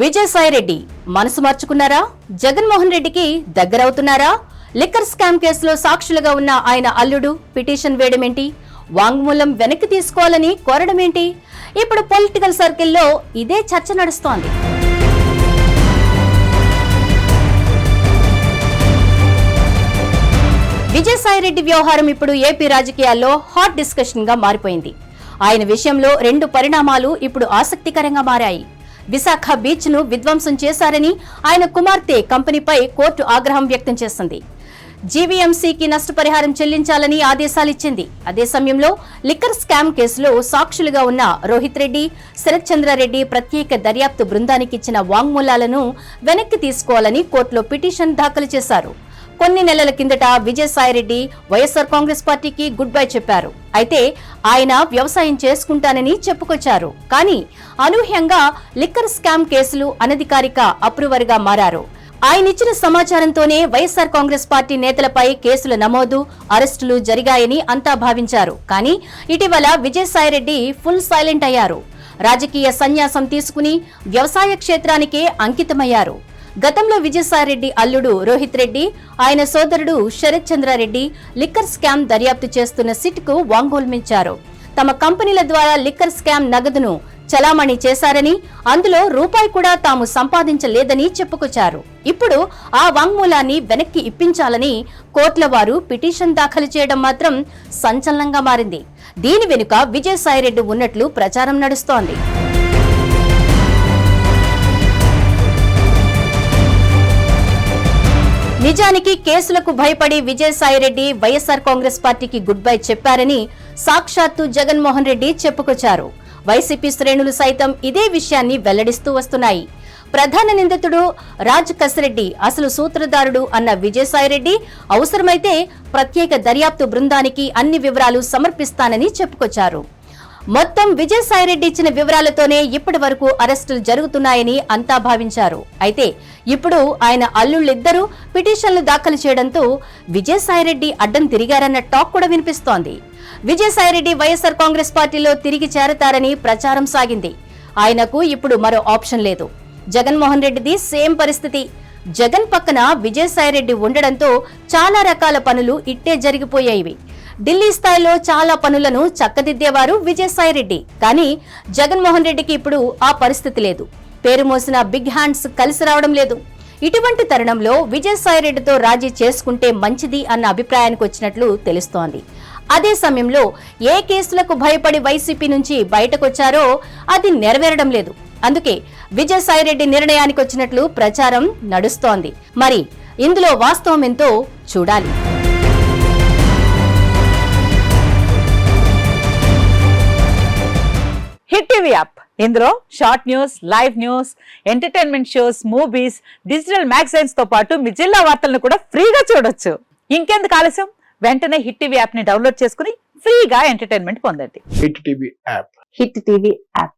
విజయసాయి రెడ్డి మనసు మార్చుకున్నారా? జగన్మోహన్ రెడ్డికి దగ్గరవుతున్నారా? Liquor scam కేసులో సాక్షులుగా ఉన్న ఆయన అల్లుడు పిటిషన్ వేయడమేంటి? వాంగ్మూలం వెనక్కి తీసుకోవాలని కోరడమేంటి? ఇప్పుడు పొలిటికల్ సర్కిల్లో ఇదే చర్చ నడుస్తోంది. విజయసాయిరెడ్డి వ్యవహారం ఇప్పుడు ఏపీ రాజకీయాల్లో హాట్ డిస్కషన్గా మారిపోయింది. ఆయన విషయంలో రెండు పరిణామాలు ఇప్పుడు ఆసక్తికరంగా మారాయి. విశాఖ బీచ్ను విధ్వంసం చేశారని ఆయన కుమార్తె కంపెనీపై కోర్టు ఆగ్రహం వ్యక్తం చేసింది. జీవీఎంసీకి నష్టపరిహారం చెల్లించాలని ఆదేశాలిచ్చింది. అదే సమయంలో లిక్కర్ స్కామ్ కేసులో సాక్షులుగా ఉన్న రోహిత్ రెడ్డి శరత్ చంద్రారెడ్డి ప్రత్యేక దర్యాప్తు బృందానికి ఇచ్చిన వాంగ్మూలాలను వెనక్కి తీసుకోవాలని కోర్టులో పిటిషన్ దాఖలు చేశారు. కొన్ని నెలల కిందట విజయసాయిరెడ్డి వైఎస్ఆర్ కాంగ్రెస్ పార్టీకి గుడ్ బై చెప్పారు. అయితే ఆయన వ్యవసాయం చేసుకుంటానని చెప్పుకొచ్చారు. కానీ అనూహ్యంగా లిక్కర్ స్కామ్ కేసులు అనధికారిక అప్రూవర్గా మారారు. ఆయన ఇచ్చిన సమాచారంతోనే వైఎస్ఆర్ కాంగ్రెస్ పార్టీ నేతలపై కేసుల నమోదు అరెస్టులు జరిగాయని అంతా భావించారు. కానీ ఇటీవల విజయసాయిరెడ్డి ఫుల్ సైలెంట్ అయ్యారు. రాజకీయ సన్యాసం తీసుకుని వ్యవసాయ క్షేత్రానికే అంకితమయ్యారు. గతంలో విజయసాయిరెడ్డి అల్లుడు రోహిత్ రెడ్డి ఆయన సోదరుడు శరత్ చంద్రారెడ్డి లిక్కర్ స్కామ్ దర్యాప్తు చేస్తున్న సిట్కు వాంగోల్మించారు. తమ కంపెనీల ద్వారా లిక్కర్ స్కామ్ నగదును చలామణి చేశారని అందులో రూపాయి కూడా తాము సంపాదించలేదని చెప్పుకొచ్చారు. ఇప్పుడు ఆ వాంగ్మూలాన్ని వెనక్కి ఇప్పించాలని కోర్టుల వారు పిటిషన్ దాఖలు చేయడం మాత్రం సంచలనంగా మారింది. దీని వెనుక విజయసాయిరెడ్డి ఉన్నట్లు ప్రచారం నడుస్తోంది. నిజానికి కేసులకు భయపడి విజయసాయిరెడ్డి వైఎస్ఆర్ కాంగ్రెస్ పార్టీకి గుడ్ బై చెప్పారని సాక్షాత్తు జగన్మోహన్ రెడ్డి చెప్పుకొచ్చారు. వైసీపీ శ్రేణులు సైతం ఇదే విషయాన్ని వెల్లడిస్తూ వస్తున్నాయి. ప్రధాన నిందితుడు రాజ్ కసిరెడ్డి అసలు సూత్రధారుడు అన్న విజయసాయిరెడ్డి అవసరమైతే ప్రత్యేక దర్యాప్తు బృందానికి అన్ని వివరాలు సమర్పిస్తానని చెప్పుకొచ్చారు. మొత్తం విజయసాయిరెడ్డి ఇచ్చిన వివరాలతోనే ఇప్పటి వరకు అరెస్టులు జరుగుతున్నాయని అంతా భావించారు. అయితే ఇప్పుడు ఆయన అల్లుళ్ళిద్దరూ పిటిషన్లు దాఖలు చేయడంతో విజయసాయిరెడ్డి అడ్డం తిరిగారన్న టాక్ కూడా వినిపిస్తోంది. విజయసాయిరెడ్డి వైఎస్ఆర్ కాంగ్రెస్ పార్టీలో తిరిగి చేరతారని ప్రచారం సాగింది. ఆయనకు ఇప్పుడు మరో ఆప్షన్ లేదు. జగన్మోహన్ రెడ్డిది సేమ్ పరిస్థితి. జగన్ పక్కన విజయసాయిరెడ్డి ఉండడంతో చాలా రకాల పనులు ఇట్టే జరిగిపోయాయి ఢిల్లీ స్థాయిలో చాలా పనులను చక్కదిద్దేవారు విజయసాయిరెడ్డి. కానీ జగన్మోహన్ రెడ్డికి ఇప్పుడు ఆ పరిస్థితి లేదు. పేరు మోసిన బిగ్ హ్యాండ్స్ కలిసి రావడం లేదు. ఇటువంటి తరుణంలో విజయసాయిరెడ్డితో రాజీ చేసుకుంటే మంచిది అన్న అభిప్రాయానికి వచ్చినట్లు తెలుస్తోంది. అదే సమయంలో ఏ కేసులకు భయపడి వైసీపీ నుంచి బయటకొచ్చారో అది నెరవేరడం లేదు. అందుకే విజయసాయిరెడ్డి నిర్ణయానికి వచ్చినట్లు ప్రచారం నడుస్తోంది. మరి ఇందులో వాస్తవం ఎంతో చూడాలి. Hit TV app. ఇందులో short news live news entertainment shows movies digital మ్యాగజైన్స్తో పాటు మీ జిల్లా వార్తలను కూడా ఫ్రీగా చూడొచ్చు. ఇంకెందుకు ఆలస్యం? వెంటనే హిట్ టీవీ యాప్ని డౌన్లోడ్ చేసుకుని ఫ్రీగా ఎంటర్టైన్మెంట్ పొందండి. Hit TV app. Hit TV app.